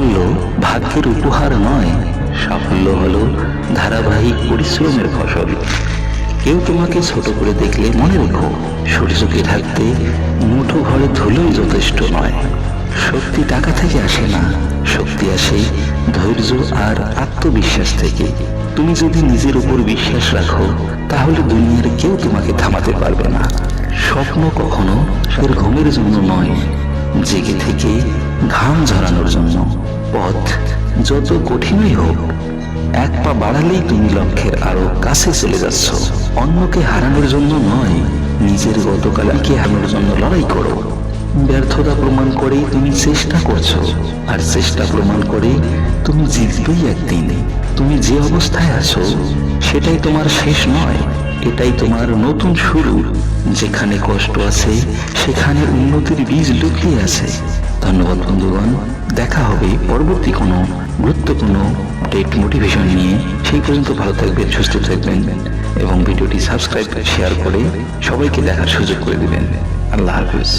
সাফল্য, ভাগ্যের উপহার নয়। সাফল্য হলো ধারাবাহিক পরিশ্রমের ফসল। কেউ তোমাকে ছোট করে দেখলে মনে রেখো সূর্যকে ঢাকতে মুঠো ঘরে ধুলোই যথেষ্ট নয়। শক্তি টাকা থেকে আসে না, শক্তি আসে ধৈর্য আর আত্মবিশ্বাস থেকে। তুমি যদি নিজের উপর বিশ্বাস রাখো, তাহলে দুনিয়ার কেউ তোমাকে থামাতে পারবে না। স্বপ্ন কখনো এর ঘুমের জন্য নয়, জেগে থেকে ঘাম ঝরানোর জন্য। পথ, যত কঠিনই হোক, এক পা বাড়ালেই তুমি লক্ষ্যের আরও কাছে চলে যাচ্ছ। অন্যকে হারানোর জন্য নয়, নিজের গতকালকে হারানোর জন্য লড়াই করো। ব্যর্থতা প্রমাণ করেই তুমি চেষ্টা করছ, আর চেষ্টা প্রমাণ করে তুমি জিতবেই একদিন। তুমি যে অবস্থায় আছো, সেটাই তোমার শেষ নয়, এটাই তোমার নতুন শুরু। যেখানে কষ্ট আছে, সেখানে উন্নতির বীজ লুকিয়ে আছে। ধন্যবাদ বন্ধুগণ। দেখা হবে পরবর্তী কোনো গুরুত্বপূর্ণ আপডেট মোটিভেশন নিয়ে। সেই পর্যন্ত ভালো থাকবেন, সুস্থ থাকবেন এবং ভিডিওটি সাবস্ক্রাইব শেয়ার করে সবাইকে দেখার সুযোগ করে দিবেন। আল্লাহ হাফিজ।